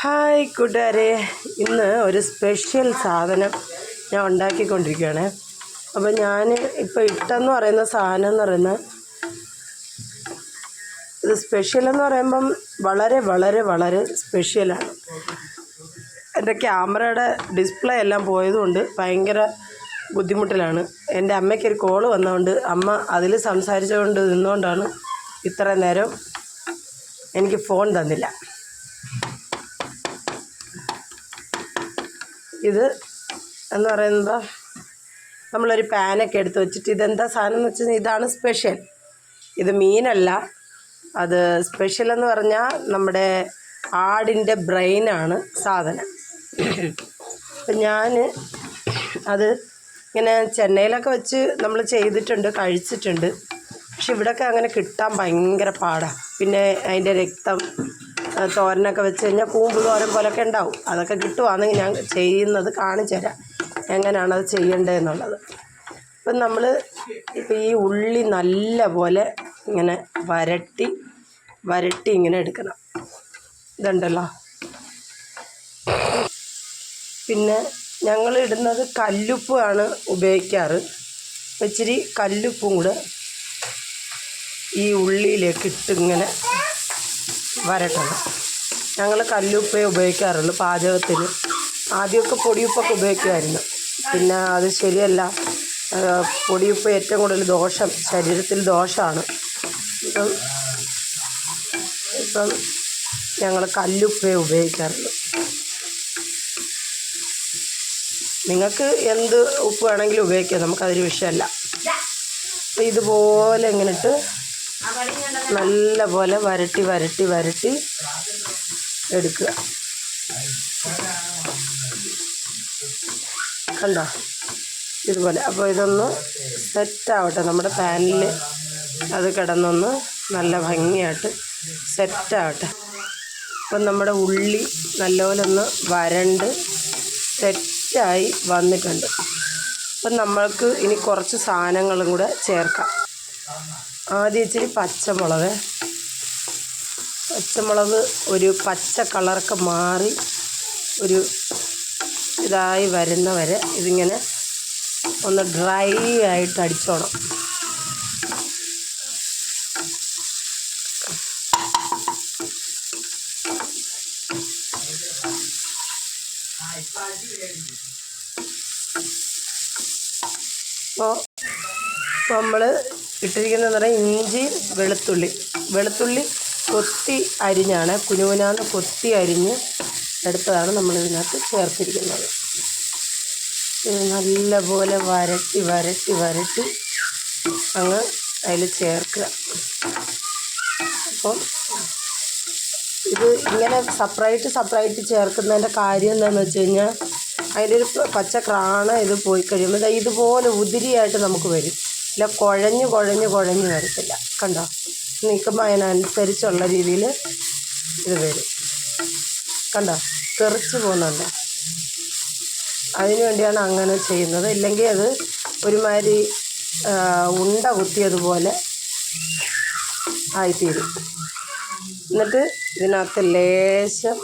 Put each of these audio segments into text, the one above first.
Hi കൂട്ടുകാരെ. ഇന്ന് ഒരു സ്പെഷ്യൽ സാധനം ഞാൻ ഉണ്ടാക്കിക്കൊണ്ടിരിക്കുകയാണ്. അപ്പോൾ ഞാൻ ഇപ്പോൾ ഇട്ടെന്ന് പറയുന്ന സാധനം എന്ന് പറയുന്ന ഇത് സ്പെഷ്യൽ എന്ന് പറയുമ്പം വളരെ വളരെ വളരെ സ്പെഷ്യലാണ് എന്റെ ക്യാമറയുടെ ഡിസ്പ്ലേ എല്ലാം പോയതുകൊണ്ട് ഭയങ്കര ബുദ്ധിമുട്ടിലാണ്. എന്റെ അമ്മയ്ക്ക് ഒരു കോൾ വന്നതുകൊണ്ട് അമ്മ അതിൽ സംസാരിച്ചുകൊണ്ട് നിന്നുകൊണ്ടാണ് ഇത്ര നേരം എനിക്ക് ഫോൺ തന്നില്ല. ഇത് എന്ന് പറയുന്നത് നമ്മളൊരു പാനൊക്കെ എടുത്ത് വെച്ചിട്ട് ഇതെന്താ സാധനം എന്ന് വെച്ചാൽ ഇതാണ് സ്പെഷ്യൽ ഇത് മീനല്ല. അത് സ്പെഷ്യൽ എന്ന് പറഞ്ഞാൽ നമ്മുടെ ആടിന്റെ ബ്രെയിനാണ് സാധനം. അപ്പം ഞാൻ അത് ഇങ്ങനെ ചെന്നൈയിലൊക്കെ വെച്ച് നമ്മൾ ചെയ്തിട്ടുണ്ട് കഴിച്ചിട്ടുണ്ട്. പക്ഷെ ഇവിടെയൊക്കെ അങ്ങനെ കിട്ടാൻ ഭയങ്കര പാടാണ് പിന്നെ അതിന്റെ രക്തം തോരനൊക്കെ വെച്ച് കഴിഞ്ഞാൽ കൂമ്പ് തോരൻ പോലൊക്കെ ഉണ്ടാവും. അതൊക്കെ കിട്ടുവാണെങ്കിൽ ഞാൻ ചെയ്യുന്നത് കാണിച്ചു തരാം. എങ്ങനെയാണ് അത് ചെയ്യേണ്ടതെന്നുള്ളത്. ഇപ്പം നമ്മൾ ഇപ്പം ഈ ഉള്ളി നല്ല പോലെ ഇങ്ങനെ വരട്ടി വരട്ടി ഇങ്ങനെ എടുക്കണം. ഇതുണ്ടല്ലോ. പിന്നെ ഞങ്ങൾ ഇടുന്നത് കല്ലുപ്പാണ് ഉപയോഗിക്കാറ്. ഇച്ചിരി കല്ലുപ്പും കൂടെ ഈ ഉള്ളിയിലേക്ക് ഇട്ട് ഇങ്ങനെ വരട്ടണം. ഞങ്ങൾ കല്ലുപ്പേ ഉപയോഗിക്കാറുള്ളൂ പാചകത്തിന്. ആദ്യമൊക്കെ പൊടിയുപ്പൊക്കെ ഉപയോഗിക്കുമായിരുന്നു. പിന്നെ അത് ശരിയല്ല. പൊടിയുപ്പ് ഏറ്റവും കൂടുതൽ ദോഷം ശരീരത്തിൽ ദോഷമാണ് ഇപ്പം ഇപ്പം ഞങ്ങൾ കല്ലുപ്പേ ഉപയോഗിക്കാറുള്ളൂ. നിങ്ങൾക്ക് എന്ത് ഉപ്പ് വേണമെങ്കിലും ഉപയോഗിക്കാം നമുക്കതൊരു വിഷയമല്ല. ഇതുപോലെ ഇങ്ങനെ നല്ല പോലെ വരട്ടി വരട്ടി വരട്ടി എടുക്കുക. കണ്ടോ? ഇതുപോലെ. അപ്പോൾ ഇതൊന്ന് സെറ്റാവട്ടെ നമ്മുടെ പാനിൽ അത് കിടന്നൊന്ന് നല്ല ഭംഗിയായിട്ട് സെറ്റാവട്ടെ അപ്പം നമ്മുടെ ഉള്ളി നല്ലപോലെ ഒന്ന് വരണ്ട് സെറ്റായി വന്നിട്ടുണ്ട്. അപ്പം നമ്മൾക്ക് ഇനി കുറച്ച് സാധനങ്ങളും കൂടെ ചേർക്കാം. ആദ്യം ഇച്ചിരി പച്ചമുളക്. പച്ചമുളക് ഒരു പച്ച കളറൊക്കെ മാറി ഒരു ഇതായി വരുന്ന വരെ ഇതിങ്ങനെ ഒന്ന് ഡ്രൈ ആയിട്ട് അടിച്ചോണം. അപ്പോൾ നമ്മൾ ഇട്ടിരിക്കുന്നതെന്ന് പറഞ്ഞാൽ ഇഞ്ചി വെളുത്തുള്ളി. വെളുത്തുള്ളി കൊത്തി അരിഞ്ഞാണ് കുനുകുനാന്ന് കൊത്തി അരിഞ്ഞ് എടുത്തതാണ് നമ്മൾ ഇതിനകത്ത് ചേർത്തിരിക്കുന്നത്. ഇത് നല്ലപോലെ വരട്ടി വരട്ടി വരട്ടി അങ്ങ് അതിൽ ചേർക്കുക. അപ്പം ഇത് ഇങ്ങനെ സെപ്പറേറ്റ് സെപ്പറേറ്റ് ചേർക്കുന്നതിന്റെ കാര്യം എന്താണെന്ന് വെച്ച് കഴിഞ്ഞാൽ അതിന്റെ ഒരു പച്ച ക്രാണ ഇത് പോയി കഴിയുമ്പോൾ ഇതുപോലെ ഉതിരിയായിട്ട് നമുക്ക് വരും. ഇല്ല കുഴഞ്ഞ് കുഴഞ്ഞ് കുഴഞ്ഞ് വരത്തില്ല. കണ്ടോ? നിൽക്കുമ്പോൾ അതിനനുസരിച്ചുള്ള രീതിയിൽ ഇത് വരും. കണ്ടോ? തെറിച്ച് പോകുന്നുണ്ട്. അതിനു വേണ്ടിയാണ് അങ്ങനെ ചെയ്യുന്നത്. ഇല്ലെങ്കിൽ അത് ഒരുമാതിരി ഉണ്ട കുത്തിയതുപോലെ ആയിത്തീരും. എന്നിട്ട് ഇതിനകത്ത് ലേശം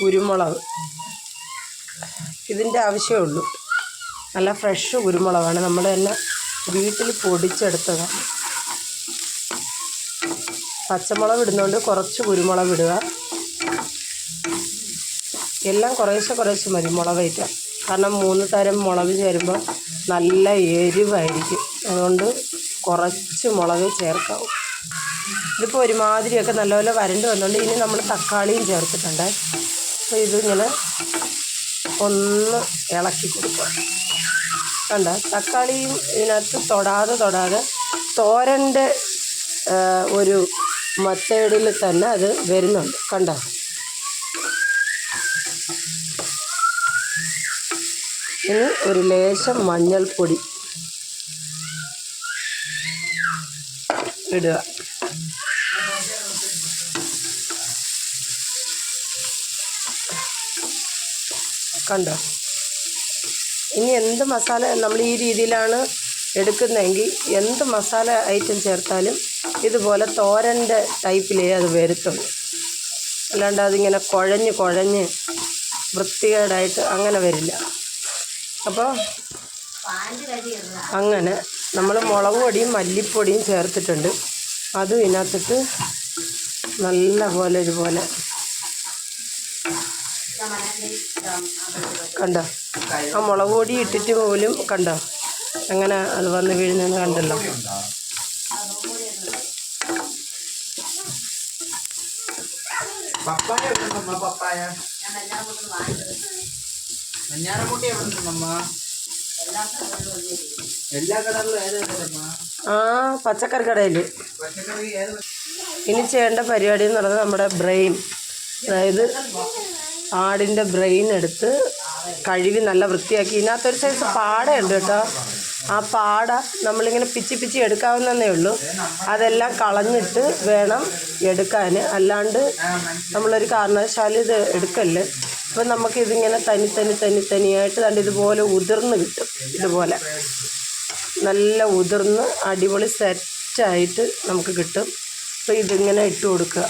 കുരുമുളക്. ഇതിന്റെ ആവശ്യമേ ഉള്ളൂ. നല്ല ഫ്രഷ് കുരുമുളകാണ്. നമ്മൾ തന്നെ വീട്ടിൽ പൊടിച്ചെടുത്തതാണ് പച്ചമുളക് ഇടുന്നതുകൊണ്ട് കുറച്ച് കുരുമുളക് ഇടുക. എല്ലാം കുറേശ്ശെ കുറേശ്ശെ മതി മുളക് ഐറ്റം കാരണം മൂന്ന് തരം മുളക് ചേരുമ്പോൾ നല്ല എരിവായിരിക്കും. അതുകൊണ്ട് കുറച്ച് മുളക് ചേർക്കാവും. ഇതിപ്പോൾ ഒരുമാതിരിയൊക്കെ നല്ലപോലെ വരണ്ട് വന്നുകൊണ്ട് ഇനി നമ്മൾ തക്കാളിയും ചേർത്തിട്ടുണ്ട്. അപ്പോൾ ഇതിങ്ങനെ ഒന്ന് ഇളക്കി കൊടുക്കുക. കണ്ട തക്കാളിയും ഇതിനകത്ത് തൊടാതെ തൊടാതെ തോരന്റെ ഒരു മത്തേഡിൽ തന്നെ അത് വരുന്നുണ്ട്. കണ്ട? ഇനി ഒരു ലേശം മഞ്ഞൾപ്പൊടി ഇടുക. കണ്ടോ? ഇനി എന്ത് മസാല നമ്മൾ ഈ രീതിയിലാണ് എടുക്കുന്നതെങ്കിൽ എന്ത് മസാല ഐറ്റം ചേർത്താലും ഇതുപോലെ തോരന്റെ ടൈപ്പിലേ അത് വരുത്തുള്ളൂ. അല്ലാണ്ട് അതിങ്ങനെ കുഴഞ്ഞ് കുഴഞ്ഞ് വൃത്തികേടായിട്ട് അങ്ങനെ വരില്ല. അപ്പോൾ അങ്ങനെ നമ്മൾ മുളക് പൊടിയും മല്ലിപ്പൊടിയും ചേർത്തിട്ടുണ്ട്. അതും ഇതിനകത്തിട്ട് നല്ല പോലെ ഇതുപോലെ കണ്ടോ? ആ മുളക് പൊടി ഇട്ടിട്ട് പോലും കണ്ടോ? അങ്ങനെ അത് വന്ന് വീഴുന്നെന്ന് കണ്ടല്ലോ. പപ്പായ എവിടെ നിന്നമ്മ പപ്പായ? മഞ്ഞാറക്കുട്ടി എവിടെ നിന്നമ്മ എല്ലാ കടകളിലും ഏതേതമ്മ ആ പച്ചക്കറി കടയിൽ ഇനി ചെയ്യേണ്ട പരിപാടി എന്ന് പറയുന്നത് നമ്മുടെ ബ്രെയിൻ. അതായത് ആടിന്റെ ബ്രെയിൻ എടുത്ത് കഴുകി നല്ല വൃത്തിയാക്കി. ഇതിനകത്തൊരു സൈസ് പാടയുണ്ട് കേട്ടോ. ആ പാട നമ്മളിങ്ങനെ പിച്ചി പിച്ചി എടുക്കാവുന്നതേ ഉള്ളൂ. അതെല്ലാം കളഞ്ഞിട്ട് വേണം എടുക്കാൻ. അല്ലാണ്ട് നമ്മളൊരു കാരണവശാലും ഇത് എടുക്കല്ല്. അപ്പം നമുക്കിതിങ്ങനെ തനി തനി തനി തനിയായിട്ട് കണ്ട് ഇതുപോലെ ഉതിർന്ന് കിട്ടും. ഇതുപോലെ. നല്ല ഉതിർന്ന് അടിപൊളി സെറ്റായിട്ട് നമുക്ക് കിട്ടും. അപ്പോൾ ഇതിങ്ങനെ ഇട്ട് കൊടുക്കുക.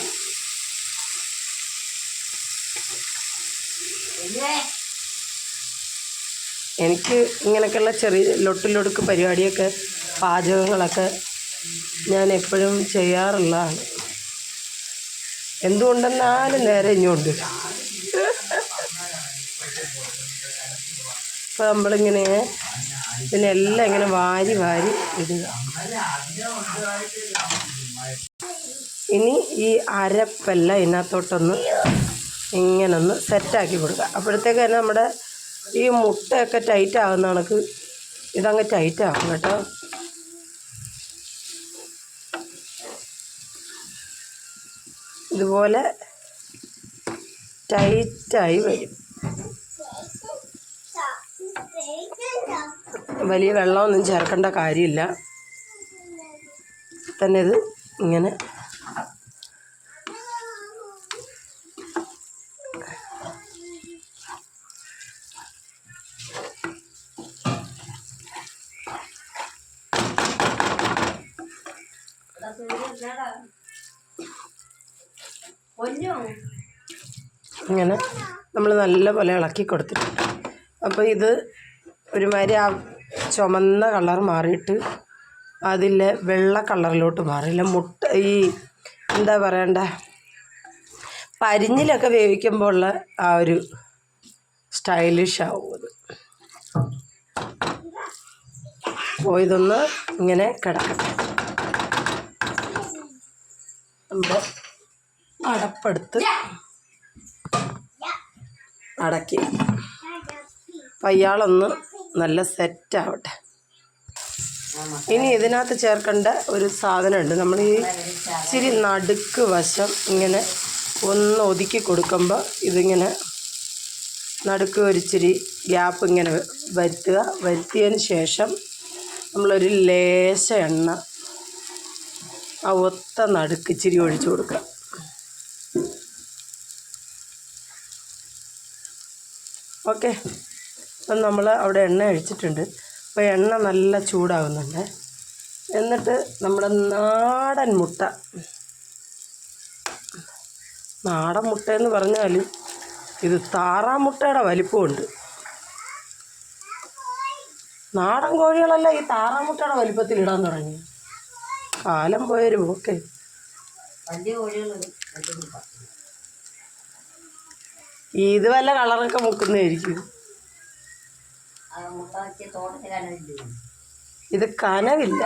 എനിക്ക് ഇങ്ങനെയൊക്കെയുള്ള ചെറിയ ലൊട്ടിലൊടുക്ക് പരിപാടിയൊക്കെ പാചകങ്ങളൊക്കെ ഞാൻ എപ്പോഴും ചെയ്യാറുള്ളതാണ്. എന്തുകൊണ്ടെന്നാലും നേരെ ഇങ്ങോട്ട് അപ്പോൾ നമ്മളിങ്ങനെ പിന്നെ എല്ലാം ഇങ്ങനെ വാരി വാരി ഇടുക. ഇനി ഈ അരപ്പെല്ലാം ഇതിനകത്തോട്ടൊന്ന് ഇങ്ങനെ ഒന്ന് സെറ്റാക്കി കൊടുക്കുക. അപ്പോഴത്തേക്ക് തന്നെ നമ്മുടെ ഈ മുട്ടയൊക്കെ ടൈറ്റ് ആകുന്ന കണക്ക് ഇതങ്ങ് ടൈറ്റ് ആകും കേട്ടോ. ഇതുപോലെ ടൈറ്റായി വരും. വലിയ വെള്ളമൊന്നും ചേർക്കേണ്ട കാര്യമില്ല. തന്നെ ഇത് ഇങ്ങനെ ഇങ്ങനെ നമ്മൾ നല്ലപോലെ ഇളക്കി കൊടുത്തിട്ടുണ്ട്. അപ്പോൾ ഇത് ഒരുമാതിരി ആ ചുമന്ന കളർ മാറിയിട്ട് അതിലെ വെള്ള കളറിലോട്ട് മാറില്ല മുട്ട ഈ എന്താ പറയണ്ട പരിഞ്ഞിലൊക്കെ വേവിക്കുമ്പോൾ ഉള്ള ആ ഒരു സ്റ്റൈലിഷ് ആവും അത്. അപ്പോൾ ഇതൊന്ന് ഇങ്ങനെ കിടക്കട്ടെ അടപ്പെടുത്ത് അടക്കി. അപ്പം അയാളൊന്ന് നല്ല സെറ്റാവട്ടെ ഇനി ഇതിനകത്ത് ചേർക്കേണ്ട ഒരു സാധനമുണ്ട്. നമ്മൾ ഈ ഇച്ചിരി നടുക്ക് വശം ഇങ്ങനെ ഒന്ന് ഒതുക്കി കൊടുക്കുമ്പോൾ ഇതിങ്ങനെ നടുക്ക് ഒരിച്ചിരി ഗ്യാപ്പ് ഇങ്ങനെ വരുത്തുക. വരുത്തിയതിന് ശേഷം നമ്മളൊരു ലേശ എണ്ണ ആ ഒത്ത നടുക്ക് ഇച്ചിരി ഒഴിച്ചു കൊടുക്കുക. ഓക്കെ. അപ്പം നമ്മൾ അവിടെ എണ്ണ അഴിച്ചിട്ടുണ്ട് അപ്പോൾ എണ്ണ നല്ല ചൂടാവുന്നുണ്ട്. എന്നിട്ട് നമ്മുടെ നാടൻ മുട്ട. നാടൻ മുട്ട എന്ന് പറഞ്ഞാൽ ഇത് താറാമുട്ടയുടെ വലിപ്പമുണ്ട്. നാടൻ കോഴികളല്ല ഈ താറാമുട്ടയുടെ വലിപ്പത്തിൽ ഇടാൻ തുടങ്ങി. കാലം പോയൊരു ഓക്കെ വലിയ കോഴികൾ ഇത് വല്ല കളറൊക്കെ മുക്കുന്നതായിരിക്കും. ഇത് കനവില്ല.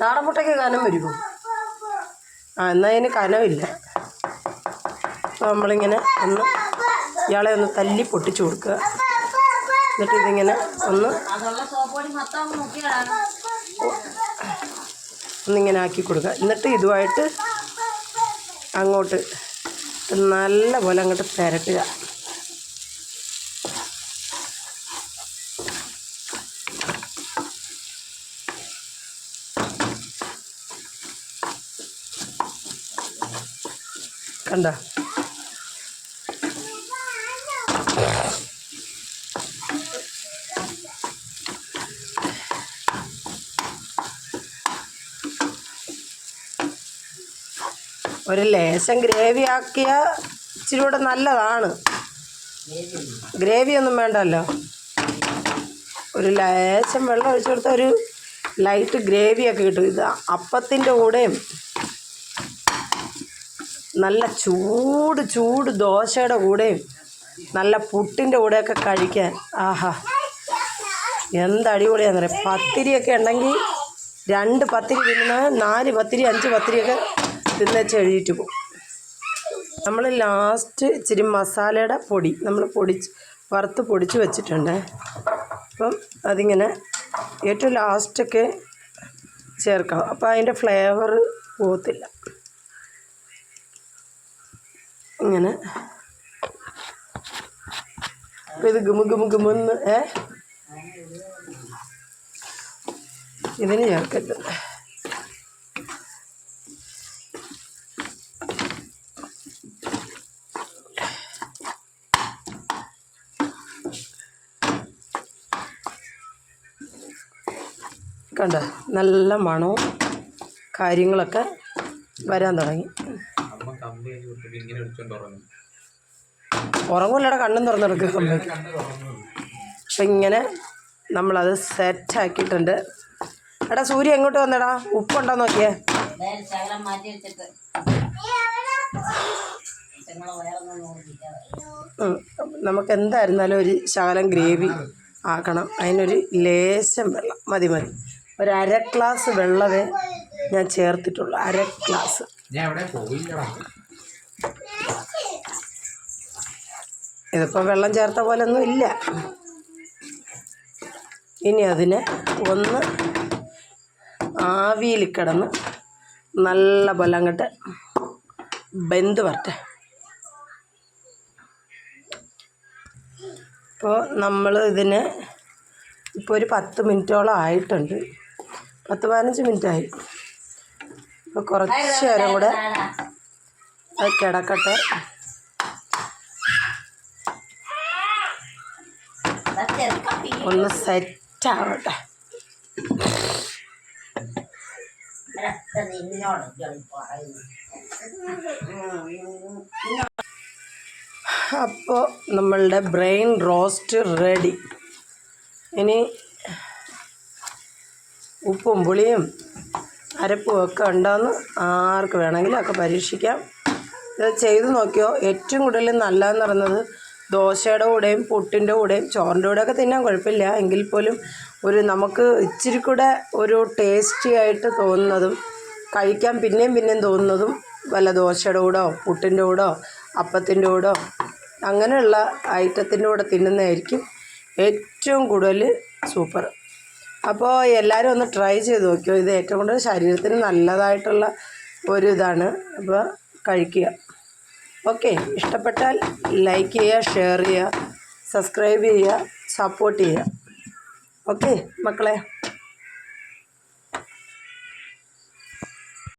നാടൻ മുട്ടയ്ക്ക് കനം വരുമോ? ആ എന്നാൽ അതിന് കനവില്ല. നമ്മളിങ്ങനെ ഒന്ന് ഇയാളെ ഒന്ന് തല്ലി പൊട്ടിച്ചു കൊടുക്കുക. എന്നിട്ട് ഇതിങ്ങനെ ഒന്ന് ഒന്നിങ്ങനെ ആക്കി കൊടുക്കുക. എന്നിട്ട് ഇതുമായിട്ട് അങ്ങോട്ട് നല്ല പോലെ അങ്ങോട്ട് പുരട്ടുക. കണ്ടോ? ഒരു ലേശം ഗ്രേവി ആക്കിയ ഇച്ചിരി കൂടെ നല്ലതാണ്. ഗ്രേവി ഒന്നും വേണ്ടല്ലോ? ഒരു ലേശം വെള്ളം ഒഴിച്ചു കൊടുത്താൽ ഒരു ലൈറ്റ് ഗ്രേവിയൊക്കെ കിട്ടും. ഇത് അപ്പത്തിന്റെ കൂടെയും നല്ല ചൂട് ചൂട് ദോശയുടെ കൂടെയും നല്ല പുട്ടിന്റെ കൂടെയൊക്കെ കഴിക്കാൻ. ആഹാ. എന്ത് അടിപൊളിയാണെന്ന് പറയാം പത്തിരിയൊക്കെ ഉണ്ടെങ്കിൽ രണ്ട് പത്തിരി തിന്നുന്ന നാല് പത്തിരി അഞ്ച് പത്തിരിയൊക്കെ തിന്നച്ച് എഴുതിയിട്ട് പോകും. നമ്മൾ ലാസ്റ്റ് ഇച്ചിരി മസാലയുടെ പൊടി നമ്മൾ പൊടിച്ച് വറുത്ത് പൊടിച്ച് വെച്ചിട്ടുണ്ട്. അപ്പം അതിങ്ങനെ ഏറ്റവും ലാസ്റ്റൊക്കെ ചേർക്കാം. അപ്പോൾ അതിന്റെ ഫ്ലേവർ പോകത്തില്ല. ഇങ്ങനെ. അപ്പോൾ ഇത് ഗുമു ഗുമു ഗുമെന്ന് ഏ? ഇതിന് ചേർക്കരുത്. കണ്ട നല്ല മണവും കാര്യങ്ങളൊക്കെ വരാൻ തുടങ്ങി. ഉറങ്ങൂല്ലടെ കണ്ണും തുറന്നു തുറന്നു. അപ്പം ഇങ്ങനെ നമ്മളത് സെറ്റാക്കിയിട്ടുണ്ട് എടാ സൂര്യ എങ്ങോട്ട് വന്നടാ? ഉപ്പുണ്ടോ നോക്കിയേ. നമുക്ക് എന്തായിരുന്നാലും ഒരു ശകലം ഗ്രേവി ആക്കണം. അതിനൊരു ലേശം വെള്ളം. മതി മതി. ഒരു അര ഗ്ലാസ് വെള്ളമേ ഞാൻ ചേർത്തിട്ടുള്ളൂ. അര ഗ്ലാസ്. ഇതിപ്പോൾ വെള്ളം ചേർത്ത പോലൊന്നും ഇല്ല. ഇനി അതിനെ ഒന്ന് ആവിയിൽ കിടന്ന് നല്ല പോലെ അങ്ങോട്ട് ബന്ധ് വരട്ടെ. ഇപ്പോൾ നമ്മൾ ഇതിനെ ഇപ്പോൾ ഒരു പത്ത് മിനിറ്റോളം ആയിട്ടുണ്ട്. പത്ത് പതിനഞ്ച് മിനിറ്റായി. അപ്പോൾ കുറച്ച് നേരം കൂടെ അത് കിടക്കട്ടെ. ഒന്ന് സെറ്റാവട്ടെ. അപ്പോൾ നമ്മളുടെ ബ്രെയിൻ റോസ്റ്റ് റെഡി. ഇനി ഉപ്പും പുളിയും അരപ്പും ഒക്കെ ഉണ്ടോയെന്ന് ആർക്ക് വേണമെങ്കിലും ഒക്കെ പരീക്ഷിക്കാം. ഇത് ചെയ്ത് നോക്കിയോ? ഏറ്റവും കൂടുതൽ നല്ലതെന്ന് പറയുന്നത് ദോശയുടെ കൂടെയും പുട്ടിന്റെ കൂടെയും ചോറിന്റെ കൂടെയൊക്കെ തിന്നാൻ കുഴപ്പമില്ല. എങ്കിൽ പോലും ഒരു നമുക്ക് ഇച്ചിരി കൂടെ ഒരു ടേസ്റ്റി ആയിട്ട് തോന്നുന്നതും കഴിക്കാൻ പിന്നെയും പിന്നെയും തോന്നുന്നതും വല്ല ദോശയുടെ കൂടോ പുട്ടിന്റെ കൂടോ അപ്പത്തിന്റെ കൂടോ അങ്ങനെയുള്ള ഐറ്റത്തിന്റെ കൂടെ തിന്നുന്നതായിരിക്കും ഏറ്റവും കൂടുതൽ സൂപ്പർ അപ്പോൾ എല്ലാവരും ഒന്ന് ട്രൈ ചെയ്ത് നോക്കിയോ? ഇത് ഏറ്റവും കൂടുതൽ ശരീരത്തിന് നല്ലതായിട്ടുള്ള ഒരു ഇതാണ്. അപ്പോൾ കഴിക്കുക. ഓക്കെ ഇഷ്ടപ്പെട്ടാൽ ലൈക്ക് ചെയ്യുക ഷെയർ ചെയ്യുക സബ്സ്ക്രൈബ് ചെയ്യുക സപ്പോർട്ട് ചെയ്യുക. ഓക്കെ മക്കളെ?